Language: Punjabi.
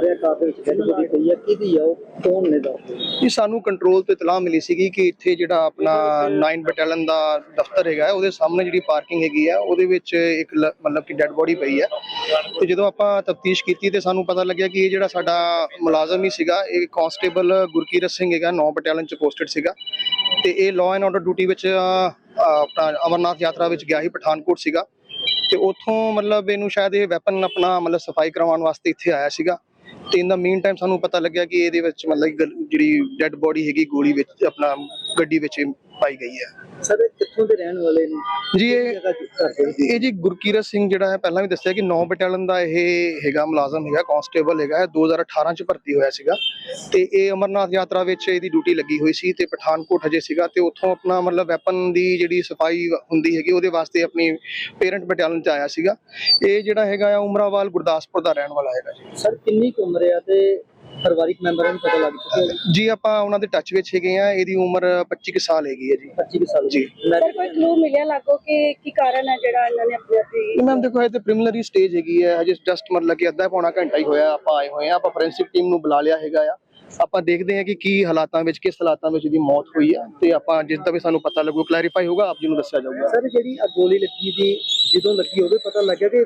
ਆ ਰਿਹਾ ਵਿੱਚ ਡੈਡ ਬੋਡੀ ਹੈ। ਕਿਹਦੀ ਆ ਉਹ? ਕੌਣ ਨੇ ਦੱਸਦੇ ਇਹ ਸਾਨੂੰ ਕੰਟਰੋਲ ਤੋਂ ਇਤਲਾਹ ਮਿਲੀ ਸੀਗੀ ਕਿ ਇੱਥੇ ਜਿਹੜਾ ਆਪਣਾ 9 ਬਟਾਲੀਅਨ ਦਾ ਦਫ਼ਤਰ ਹੈਗਾ ਉਹਦੇ ਸਾਹਮਣੇ ਜਿਹੜੀ ਪਾਰਕਿੰਗ ਹੈਗੀ ਆ ਉਹਦੇ ਵਿੱਚ ਇੱਕ ਲ- ਮਤਲਬ ਕਿ ਡੈੱਡ ਬੋਡੀ ਪਈ ਹੈ। ਤੇ ਜਦੋਂ ਆਪਾਂ ਤਫਤੀਸ਼ ਕੀਤੀ ਤੇ ਸਾਨੂੰ ਪਤਾ ਲੱਗਿਆ ਕਿ ਇਹ ਜਿਹੜਾ ਸਾਡਾ ਮੁਲਾਜ਼ਮ ਹੀ ਸੀਗਾ ਇਹ ਕਾਂਸਟੇਬਲ ਗੁਰਕੀਰਤ ਸਿੰਘ ਹੈਗਾ 9 ਬਟਾਲੀਅਨ ਚ ਪੋਸਟਡ ਸੀਗਾ। ਤੇ ਇਹ ਲਾਅ ਐਂਡ ਆਰਡਰ ਡਿਊਟੀ ਵਿੱਚ ਅਹ, ਆਪਣਾ ਅਮਰਨਾਥ ਯਾਤਰਾ ਵਿੱਚ ਗਿਆ ਸੀ ਪਠਾਨਕੋਟ ਸੀਗਾ। ਤੇ ਉੱਥੋਂ ਮਤਲਬ ਇਹਨੂੰ ਸ਼ਾਇਦ ਇਹ ਵੈਪਨ ਆਪਣਾ ਮਤਲਬ ਸਫ਼ਾਈ ਕਰਵਾਉਣ ਵਾਸਤੇ ਇੱਥੇ ਆਇਆ ਸੀਗਾ। ਤੇ ਇਨ ਦਾ ਮੀਨ ਟਾਈਮ ਸਾਨੂੰ ਪਤਾ ਲੱਗਿਆ ਕਿ ਇਹਦੇ ਵਿੱਚ ਮਤਲਬ ਜਿਹੜੀ ਡੈੱਡ ਬੋਡੀ ਹੈਗੀ, ਗੋਲੀ ਵਿੱਚ ਆਪਣਾ ਗੱਡੀ ਵਿੱਚ ਪਾਈ ਗਈ ਹੈ। ਸਰ ਕਿੱਥੋਂ ਦੇ ਰਹਿਣ ਵਾਲੇ ਨੇ? ਜੀ ਇਹ ਇਹ ਜੀ ਗੁਰਕੀਰਤ ਸਿੰਘ ਜਿਹੜਾ ਹੈ ਪਹਿਲਾਂ ਵੀ ਦੱਸਿਆ ਕਿ 9 ਬਟਾਲੀਅਨ ਦਾ ਇਹ ਹੈਗਾ ਮੁਲਾਜ਼ਮ ਹੈਗਾ ਕਾਂਸਟੇਬਲ ਹੈਗਾ ਇਹ 2018 ਚ ਭਰਤੀ ਹੋਇਆ ਸੀਗਾ। ਤੇ ਇਹ ਅਮਰਨਾਥ ਯਾਤਰਾ ਵਿੱਚ ਇਹਦੀ ਡਿਊਟੀ ਲੱਗੀ ਹੋਈ ਸੀ ਤੇ ਪਠਾਨਕੋਟ ਹਜੇ ਸੀਗਾ ਤੇ ਉੱਥੋਂ ਆਪਣਾ ਮਤਲਬ ਵੈਪਨ ਦੀ ਜਿਹੜੀ ਸਫ਼ਾਈ ਹੁੰਦੀ ਹੈਗੀ ਉਹਦੇ ਵਾਸਤੇ ਆਪਣੀ ਪੇਰੈਂਟ ਬਟਾਲੀਅਨ ਚ ਆਇਆ ਸੀਗਾ। ਇਹ ਜਿਹੜਾ ਹੈਗਾ ਆ ਉਮਰਾਵਾਲ ਗੁਰਦਾਸਪੁਰ ਦਾ ਰਹਿਣ ਵਾਲਾ ਹੈਗਾ ਜੀ। ਸਰ ਕਿੰਨੀ ਕੁ ਉਮਰ ਆ ਤੇ ਪਰਿਵਾਰਿਕ ਮੈਂਬਰਾਂ ਨੂੰ ਪਤਾ ਲੱਗ ਚੁੱਕਿਆ ਹੈ ਜੀ। ਆਪਾਂ ਉਹਨਾਂ ਦੇ ਟੱਚ ਵਿੱਚ ਹੈਗੇ ਆ ਇਹਦੀ ਉਮਰ 25 ਕੁ ਸਾਲ ਹੈਗੀ ਹੈ ਜੀ। 25 ਕੁ ਸਾਲ ਜੀ। ਸਰ ਕੋਈ ਕਲੂ ਮਿਲਿਆ ਲੱਗੋ ਕਿ ਕੀ ਕਾਰਨ ਹੈ ਜਿਹੜਾ ਇਹਨਾਂ ਨੇ ਆਪਣੇ ਆਪ ਹੀ ਮੈਮ ਦੇਖੋ ਇਹ ਤੇ ਪ੍ਰੀਲਿਮਿਨਰੀ ਸਟੇਜ ਹੈਗੀ ਹੈ। ਹਜੇ ਜਸਟ ਮਤਲਬ ਕਿ ਅੱਧਾ ਪੌਣਾ ਘੰਟਾ ਹੀ ਹੋਇਆ ਆਪਾਂ ਆਏ ਹੋਏ ਆ ਆਪਾਂ ਫੋਰੈਂਸਿਕ ਟੀਮ ਨੂੰ ਬੁਲਾ ਲਿਆ ਹੈਗਾ ਆ। ਆਪਾਂ ਦੇਖਦੇ ਹਾਂ ਕਿ ਕੀ ਹਾਲਾਤਾਂ ਵਿੱਚ ਕਿਸ ਹਾਲਾਤਾਂ ਵਿੱਚ ਇਹਦੀ ਮੌਤ ਹੋਈ ਆ। ਤੇ ਆਪਾਂ ਜਿਸ ਦਾ ਵੀ ਸਾਨੂੰ ਪਤਾ ਲੱਗੂ ਕਲੈਰੀਫਾਈ ਹੋਊਗਾ ਆਪ ਜੀ ਨੂੰ ਦੱਸਿਆ ਜਾਊਗਾ। ਸਰ ਜਿਹੜੀ ਗੋਲੀ ਲੱਗੀ ਦੀ ਜਦੋਂ ਲੱਗੀ ਉਹਦੇ ਪਤਾ ਲੱਗਿਆ ਕਿ